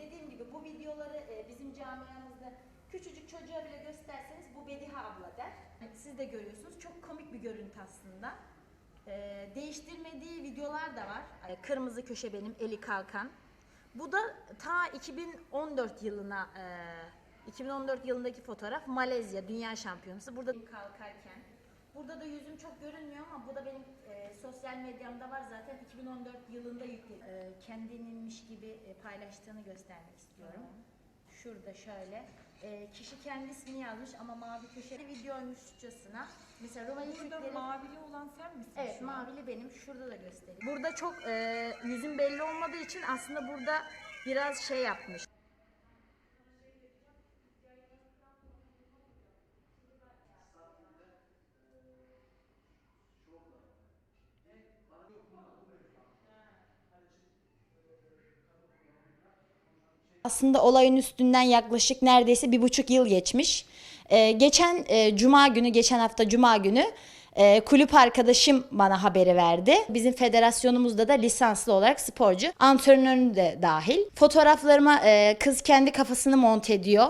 dediğim gibi bu videoları e, bizim camiamızda küçücük çocuğa bile gösterseniz bu Bediha abla der. Siz de görüyorsunuz. Çok komik bir görüntü aslında. Ee, değiştirmediği videolar da var. Ee, Kırmızı köşe benim, eli kalkan. Bu da ta 2014 yılına, e, 2014 yılındaki fotoğraf Malezya Dünya Şampiyonası. Burada kalkarken. Burada da yüzüm çok görünmüyor ama bu da benim e, sosyal medyamda var zaten 2014 yılında yükledim. E, kendininmiş gibi e, paylaştığını göstermek istiyorum. Şurada şöyle. E, kişi kendisini yazmış ama mavi köşeli videoymuşçasına. Mesela Roma Burada mavili olan sen misin Evet mavili benim. Şurada da göstereyim. Burada çok e, yüzüm belli olmadığı için aslında burada biraz şey yapmış. Aslında olayın üstünden yaklaşık neredeyse bir buçuk yıl geçmiş. Ee, geçen e, cuma günü, geçen hafta cuma günü e, kulüp arkadaşım bana haberi verdi. Bizim federasyonumuzda da lisanslı olarak sporcu, antrenörü de dahil. Fotoğraflarıma e, kız kendi kafasını monte ediyor.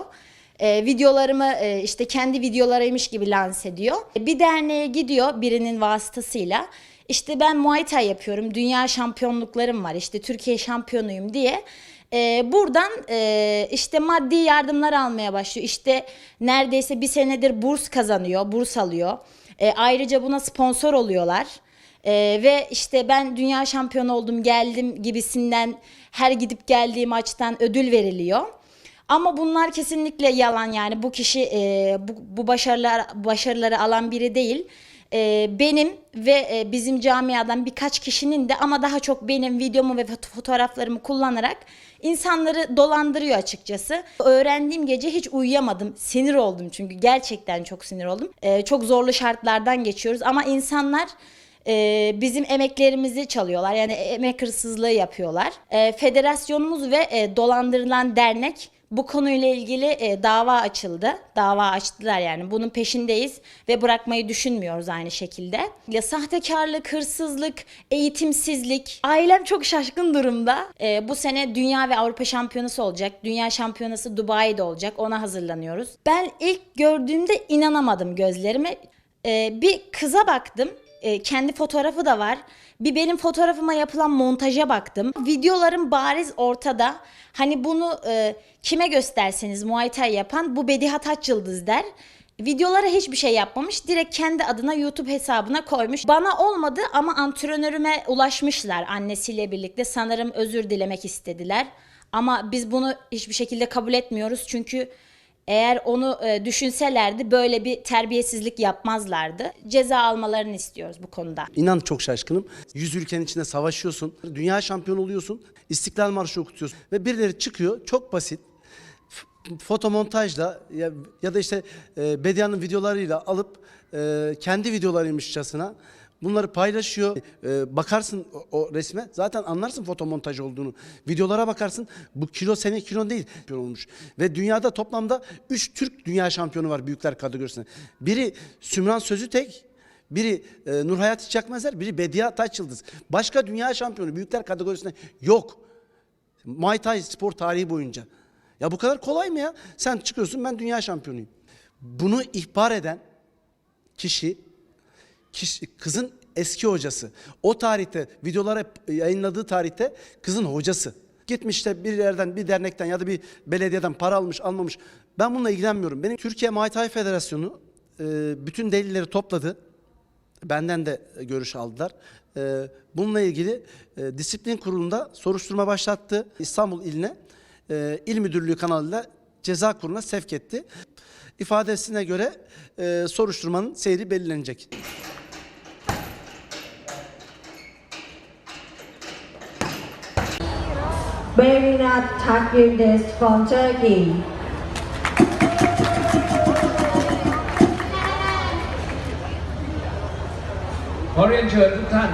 E, videolarımı e, işte kendi videolarıymış gibi lanse ediyor. Bir derneğe gidiyor birinin vasıtasıyla. İşte ben Muay Thai yapıyorum, dünya şampiyonluklarım var, işte Türkiye şampiyonuyum diye. Ee, buradan e, işte maddi yardımlar almaya başlıyor. İşte neredeyse bir senedir burs kazanıyor, burs alıyor. Ee, ayrıca buna sponsor oluyorlar. Ee, ve işte ben dünya şampiyonu oldum geldim gibisinden her gidip geldiği maçtan ödül veriliyor. Ama bunlar kesinlikle yalan yani bu kişi e, bu, bu başarılar başarıları alan biri değil. E, benim ve e, bizim camiadan birkaç kişinin de ama daha çok benim videomu ve foto- fotoğraflarımı kullanarak insanları dolandırıyor açıkçası. Öğrendiğim gece hiç uyuyamadım. Sinir oldum çünkü gerçekten çok sinir oldum. E, çok zorlu şartlardan geçiyoruz ama insanlar e, bizim emeklerimizi çalıyorlar. Yani emek hırsızlığı yapıyorlar. E, federasyonumuz ve e, dolandırılan dernek bu konuyla ilgili e, dava açıldı. Dava açtılar yani. Bunun peşindeyiz ve bırakmayı düşünmüyoruz aynı şekilde. Ya sahtekarlık, hırsızlık, eğitimsizlik. Ailem çok şaşkın durumda. E, bu sene Dünya ve Avrupa Şampiyonası olacak. Dünya Şampiyonası Dubai'de olacak. Ona hazırlanıyoruz. Ben ilk gördüğümde inanamadım gözlerime. E, bir kıza baktım. E, kendi fotoğrafı da var. Bir benim fotoğrafıma yapılan montaja baktım. Videolarım bariz ortada. Hani bunu e, kime gösterseniz Muay Thai yapan bu Bediha Taç Yıldız der. Videolara hiçbir şey yapmamış. Direkt kendi adına YouTube hesabına koymuş. Bana olmadı ama antrenörüme ulaşmışlar annesiyle birlikte. Sanırım özür dilemek istediler. Ama biz bunu hiçbir şekilde kabul etmiyoruz. Çünkü eğer onu e, düşünselerdi böyle bir terbiyesizlik yapmazlardı. Ceza almalarını istiyoruz bu konuda. İnan çok şaşkınım. Yüz ülkenin içinde savaşıyorsun. Dünya şampiyonu oluyorsun. İstiklal Marşı okutuyorsun. Ve birileri çıkıyor çok basit. Fotomontajla ya, ya da işte e, Bedia'nın videolarıyla alıp e, kendi videolarıymışçasına bunları paylaşıyor. E, bakarsın o, o resme zaten anlarsın fotomontaj olduğunu. Videolara bakarsın bu kilo senin kilon değil olmuş. Ve dünyada toplamda 3 Türk dünya şampiyonu var büyükler kategorisinde. Biri Sümran Sözütek, biri e, Nurhayat Çakmazer, biri Bediye Taç Yıldız. Başka dünya şampiyonu büyükler kategorisinde yok. Muay Thai spor tarihi boyunca. Ya bu kadar kolay mı ya? Sen çıkıyorsun ben dünya şampiyonuyum. Bunu ihbar eden kişi, kişi kızın eski hocası. O tarihte videolara yayınladığı tarihte kızın hocası. Gitmiş de bir yerden bir dernekten ya da bir belediyeden para almış almamış. Ben bununla ilgilenmiyorum. Benim Türkiye Muay Thai Federasyonu e, bütün delilleri topladı. Benden de görüş aldılar. E, bununla ilgili e, disiplin kurulunda soruşturma başlattı. İstanbul iline e, il müdürlüğü kanalıyla ceza kuruluna sevk etti. İfadesine göre e, soruşturmanın seyri belirlenecek. Marinat Takyurdist from Turkey. ขอเรียนเชิญทุกท่าน